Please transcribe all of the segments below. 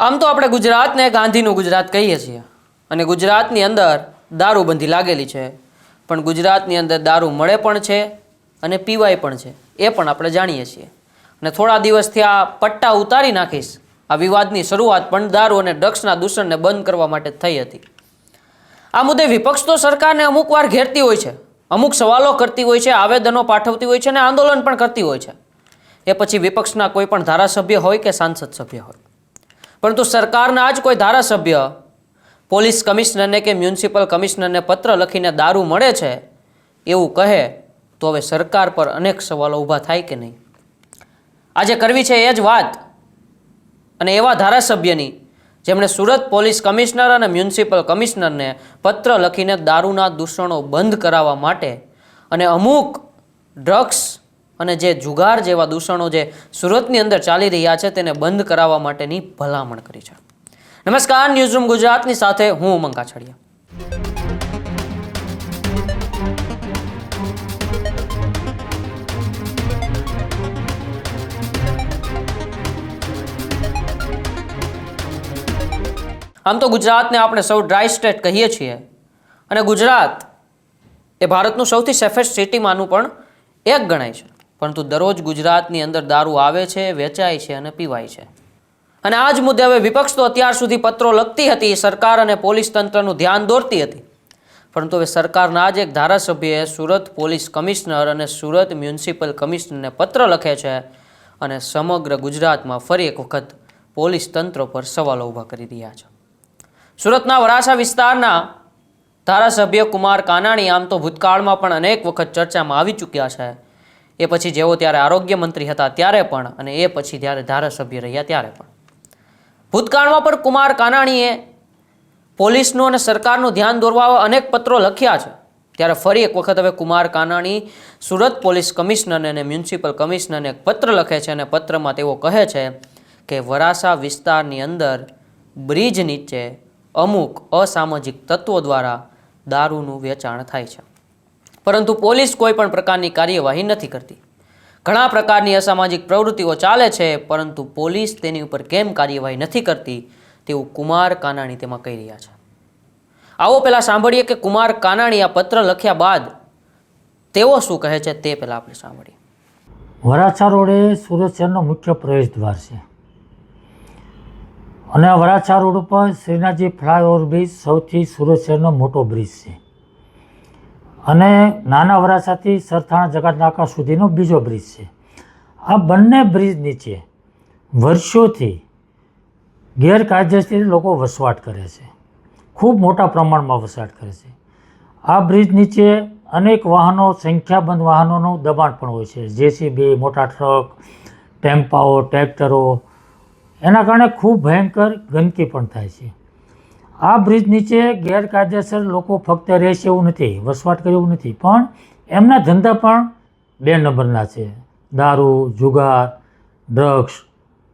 આમ તો આપણે ગુજરાતને ગાંધીનું ગુજરાત કહીએ છીએ. અને ગુજરાતની અંદર દારૂબંધી લાગેલી છે. પણ ગુજરાતની અંદર દારૂ મળે પણ છે અને પીવાય પણ છે. એ પણ આપણે જાણીએ છીએ. અને થોડા દિવસથી આ પટ્ટા ઉતારી નાખીશ. આ વિવાદની શરૂઆત પણ દારૂ અને ડ્રગ્સના દૂષણને બંધ કરવા માટે થઈ હતી. આ મુદ્દે વિપક્ષ તો સરકારને અમુક વાર ઘેરતી હોય છે. અમુક સવાલો કરતી હોય છે, આવેદનો પાઠવતી હોય છે અને આંદોલન પણ કરતી હોય છે. એ પછી વિપક્ષના કોઈ પણ ધારાસભ્ય હોય કે સાંસદ સભ્ય હોય. પરંતુ સરકારના જ કોઈ ધારાસભ્ય, પોલીસ કમિશનરને કે મ્યુનિસિપલ કમિશનરને પત્ર લખીને દારૂ મળે છે એવું કહે, તો હવે સરકાર પર અનેક સવાલો ઊભા થાય કે નહીં? આજે કરવી છે એ જ વાત. અને એવા ધારાસભ્યની, જેમણે સુરત પોલીસ કમિશનર અને મ્યુનિસિપલ કમિશનરને પત્ર લખીને દારૂના દૂષણો બંધ કરાવવા માટે અને અમુક ડ્રગ્સ અને જે જુગાર જેવા દૂષણો જે સુરતની અંદર ચાલી રહ્યા છે તેને બંધ કરાવવા માટેની ભલામણ કરી છે. નમસ્કાર ન્યૂઝરૂમ ગુજરાતની સાથે હું ઉમંગ કાછડિયા. આમ તો ગુજરાતને આપણે સૌ ડ્રાય સ્ટેટ કહીએ છીએ અને ગુજરાત એ ભારતનું સૌથી સેફેસ્ટ સિટીમાંનું પણ એક ગણાય છે. પરંતુ દરરોજ ગુજરાતની અંદર દારૂ આવે છે, વેચાય છે અને પીવાય છે. અને આ જ મુદ્દે હવે વિપક્ષ તો અત્યાર સુધી પત્રો લખતી હતી, સરકાર અને પોલીસ તંત્રનું ધ્યાન દોરતી હતી. પરંતુ હવે સરકારના જ એક ધારાસભ્યએ સુરત પોલીસ કમિશનર અને સુરત મ્યુનિસિપલ કમિશનરને પત્ર લખે છે અને સમગ્ર ગુજરાતમાં ફરી એક વખત પોલીસ તંત્ર પર સવાલો ઊભા કરી રહ્યા છે. સુરતના વરાછા વિસ્તારના ધારાસભ્ય કુમાર કાનાણી, આમ તો ભૂતકાળમાં પણ અનેક વખત ચર્ચામાં આવી ચૂક્યા છે. એ પછી જેઓ ત્યારે આરોગ્ય મંત્રી હતા ત્યારે પણ અને એ પછી જ્યારે ધારાસભ્ય રહ્યા ત્યારે પણ. ભૂતકાળમાં પણ કુમાર કાનાણીએ પોલીસનું અને સરકારનું ધ્યાન દોરવા અનેક પત્રો લખ્યા છે. ત્યારે ફરી એક વખત હવે કુમાર કાનાણી સુરત પોલીસ કમિશનરને અને મ્યુનિસિપલ કમિશનરને એક પત્ર લખે છે અને પત્રમાં તેઓ કહે છે કે વરાસા વિસ્તારની અંદર બ્રિજ નીચે અમુક અસામાજિક તત્વો દ્વારા દારૂનું વેચાણ થાય છે. પરંતુ પોલીસ કોઈ પણ પ્રકારની કાર્યવાહી નથી કરતી. ઘણા પ્રકારની અસામાજિક પ્રવૃત્તિઓ ચાલે છે, પરંતુ પોલીસ તેની ઉપર કેમ કાર્યવાહી નથી કરતી તેવું કુમાર કાનાણી તેમાં કહી રહ્યા છે. આવો પહેલાં સાંભળીએ કે કુમાર કાનાણી આ પત્ર લખ્યા બાદ તેઓ શું કહે છે તે પહેલાં આપણે સાંભળીએ. વરાછા રોડ સુરત શહેરનો મુખ્ય પ્રવેશ દ્વાર છે. અને વરાછા રોડ ઉપર શ્રીનાથજી ફ્લાયઓવર બ્રિજ સૌથી સુરત શહેરનો મોટો બ્રિજ છે. અને નાના વરાછાથી સરથાણા જગતનાકા સુધીનો બીજો બ્રિજ છે. આ બંને બ્રિજ નીચે વર્ષોથી ગેરકાયદેસર લોકો વસવાટ કરે છે. ખૂબ મોટા પ્રમાણમાં વસવાટ કરે છે. આ બ્રિજ નીચે અનેક વાહનો, સંખ્યાબંધ વાહનોનું દબાણ પણ હોય છે. જેસીબી, મોટા ટ્રક, ટેમ્પાઓ, ટ્રેક્ટરો, એના કારણે ખૂબ ભયંકર ગંદકી પણ થાય છે. આ બ્રિજ નીચે ગેરકાયદેસર લોકો ફક્ત રહેશે એવું નથી, વસવાટ કરે એવું નથી, પણ એમના ધંધા પણ બે નંબરના છે. દારૂ, જુગાર, ડ્રગ્સ,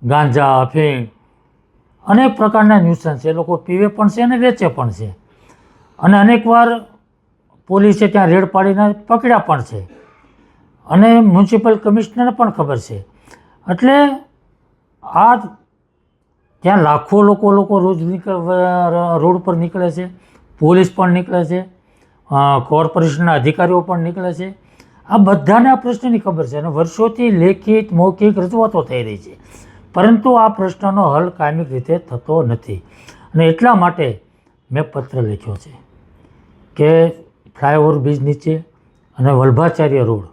ગાંજા અફીણ અનેક પ્રકારના ન્યુસન્સ. એ લોકો પીવે પણ છે અને વેચે પણ છે. અને અનેકવાર પોલીસે ત્યાં રેડ પાડીને પકડ્યા પણ છે. અને મ્યુનિસિપલ કમિશનરને પણ ખબર છે. એટલે આ ત્યાં લાખો લોકો લોકો રોજ નીકળ રોડ પર નીકળે છે. પોલીસ પણ નીકળે છે. કોર્પોરેશનના અધિકારીઓ પણ નીકળે છે. આ બધાને આ પ્રશ્નની ખબર છે અને વર્ષોથી લેખિત, મૌખિક રજૂઆતો થઈ રહી છે. પરંતુ આ પ્રશ્નનો હલ કાયમિક રીતે થતો નથી. અને એટલા માટે મેં પત્ર લખ્યો છે કે ફ્લાયઓવર બ્રિજ નીચે અને વલ્ભાચાર્ય રોડ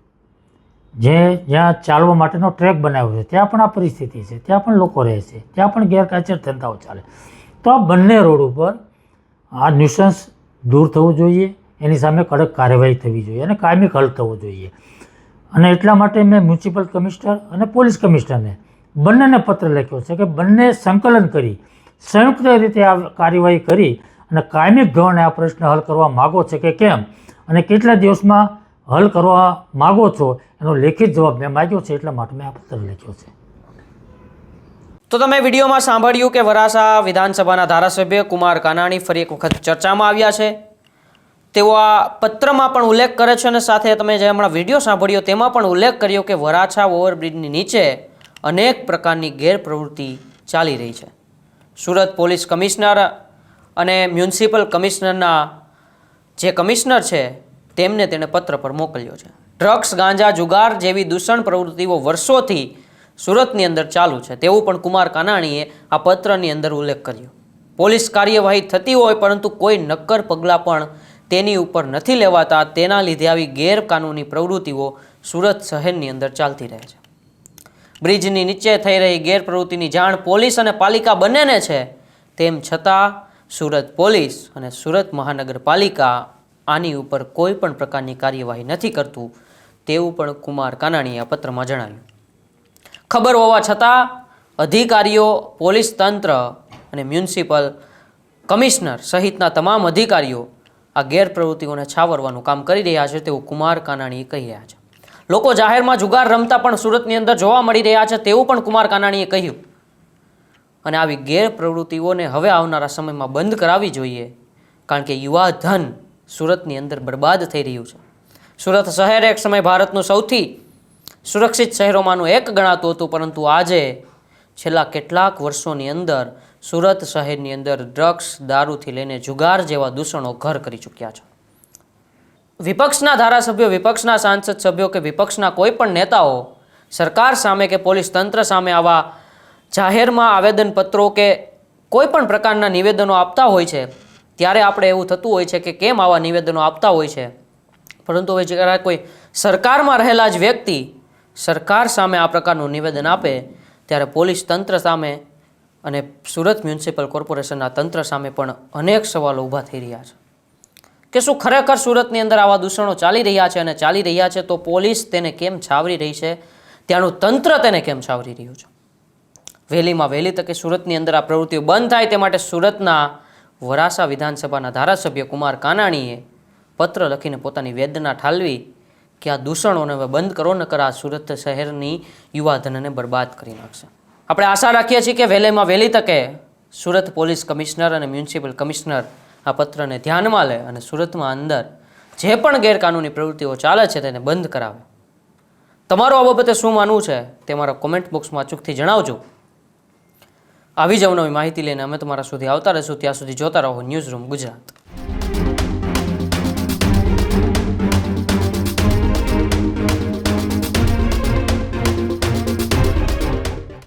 જે જ્યાં ચાલવા માટેનો ટ્રેક બનાવ્યો છે, ત્યાં પણ આ પરિસ્થિતિ છે, ત્યાં પણ લોકો રહે છે, ત્યાં પણ ગેરકાયદેસર ધંધાઓ ચાલે તો આ બંને રોડ ઉપર આ ન્યુસન્સ દૂર થવું જોઈએ, એની સામે કડક કાર્યવાહી થવી જોઈએ અને કાયમિક હલ થવો જોઈએ. અને એટલા માટે મેં મ્યુનિસિપલ કમિશનર અને પોલીસ કમિશનરને બંનેને પત્ર લખ્યો છે કે બંને સંકલન કરી, સંયુક્ત રીતે આ કાર્યવાહી કરી અને કાયમિક ધોરણે આ પ્રશ્ન હલ કરવા માગો છે કે કેમ? અને કેટલા દિવસમાં હલ કરવા માગો છો, એનો લેખિત જવાબ મેં માગ્યો છે, એટલા માટે મેં આ પત્ર લખ્યો છે. તો તમે વિડીયોમાં સાંભળ્યું કે વરાસા વિધાનસભાના ધારાસભ્ય કુમાર કાનાણી ફરી એક વખત ચર્ચામાં આવ્યા છે. તેઓ આ પત્રમાં પણ ઉલ્લેખ કરે છે અને સાથે તમે જે હમણાં વીડિયો સાંભળ્યો તેમાં પણ ઉલ્લેખ કર્યો કે વરાછા ઓવરબ્રિજની નીચે અનેક પ્રકારની ગેરપ્રવૃત્તિ ચાલી રહી છે. સુરત પોલીસ કમિશનર અને મ્યુનિસિપલ કમિશનરના જે કમિશનર છે તેમને તેણે પત્ર પર મોકલ્યો છે. ડ્રગ્સ, ગાંજા, જુગાર જેવી દૂષણ પ્રવૃત્તિઓ વર્ષોથી સુરતની અંદર ચાલુ છે. તેવું પણ કુમાર કાનાણીએ આ પત્રની અંદર ઉલ્લેખ કર્યો. પોલીસ કાર્યવાહી થતી હોય પરંતુ કોઈ નક્કર પગલાં પણ તેની ઉપર નથી લેવાતા. તેના લીધે આવી ગેરકાનૂની પ્રવૃત્તિઓ સુરત શહેરની અંદર ચાલતી રહે છે. બ્રિજની નીચે થઈ રહી ગેરપ્રવૃત્તિની જાણ પોલીસ અને પાલિકા બંનેને છે. તેમ છતાં સુરત પોલીસ અને સુરત મહાનગરપાલિકા આની ઉપર કોઈ પણ પ્રકારની કાર્યવાહી નથી કરતું, તેવું પણ કુમાર કાનાણીએ આ પત્રમાં જણાવ્યું. ખબર હોવા છતાં, અધિકારીઓ, પોલીસ તંત્ર અને મ્યુનિસિપલ કમિશનર સહિતના તમામ અધિકારીઓ આ ગેરપ્રવૃત્તિઓને છાવરવાનું કામ કરી રહ્યા છે તેવું કુમાર કાનાણીએ કહી રહ્યા છે. લોકો જાહેરમાં જુગાર રમતા પણ સુરતની અંદર જોવા મળી રહ્યા છે તેવું પણ કુમાર કાનાણીએ કહ્યું. અને આવી ગેરપ્રવૃત્તિઓને હવે આવનારા સમયમાં બંધ કરાવવી જોઈએ, કારણ કે યુવા ધન સુરતની અંદર બરબાદ થઈ રહ્યું છે. સુરત શહેર એક સમય ભારતનું સૌથી સુરક્ષિત શહેરોમાંનું એક ગણાતું હતું, પરંતુ આજે છેલ્લા કેટલાક વર્ષોની અંદર સુરત શહેરની અંદર ડ્રગ્સ, દારૂથી લઈને જુગાર જેવા દૂષણો ઘર કરી ચૂક્યા છે. વિપક્ષના ધારાસભ્યો, વિપક્ષના સાંસદ સભ્યો કે વિપક્ષના કોઈ પણ નેતાઓ સરકાર સામે કે પોલીસ તંત્ર સામે આવા જાહેરમાં આવેદનપત્રો કે કોઈ પણ પ્રકારના નિવેદનો આપતા હોય છે ત્યારે આપણે એવું થતું હોય છે કે કેમ આવા નિવેદનો આપતા હોય છે? પરંતુ હવે જ્યારે કોઈ સરકારમાં રહેલા જ વ્યક્તિ સરકાર સામે આ પ્રકારનું નિવેદન આપે, ત્યારે પોલીસ તંત્ર સામે અને સુરત મ્યુનિસિપલ કોર્પોરેશનના તંત્ર સામે પણ અનેક સવાલો ઊભા થઈ રહ્યા છે. કે શું ખરેખર સુરતની અંદર આવા દૂષણો ચાલી રહ્યા છે અને ચાલી રહ્યા છે, તો પોલીસ તેને કેમ છાવરી રહી છે? ત્યાંનું તંત્ર તેને કેમ છાવરી રહ્યું છે? વહેલીમાં વહેલી તકે સુરતની અંદર આ પ્રવૃત્તિઓ બંધ થાય, તે માટે સુરતના વરાસા વિધાનસભાના ધારાસભ્ય કુમાર કાનાણીએ પત્ર લખીને પોતાની વેદના ઠાલવી કે આ દૂષણોને હવે બંધ કરો, નકર આ સુરત શહેરની યુવાધનને બરબાદ કરી નાખશે. આપણે આશા રાખીએ છીએ કે વહેલેમાં વહેલી તકે સુરત પોલીસ કમિશનર અને મ્યુનિસિપલ કમિશનર આ પત્રને ધ્યાનમાં લે અને સુરતમાં અંદર જે પણ ગેરકાનૂની પ્રવૃત્તિઓ ચાલે છે તેને બંધ કરાવે. તમારું આ બાબતે શું માનવું છે તે મારા કોમેન્ટ બોક્સમાં અચૂકથી જણાવજો. આવી જ અવનવી માહિતી લઈને અમે તમારા સુધી આવતા રહીશું. ત્યાં સુધી જોતા રહો ન્યૂઝ રૂમ ગુજરાત.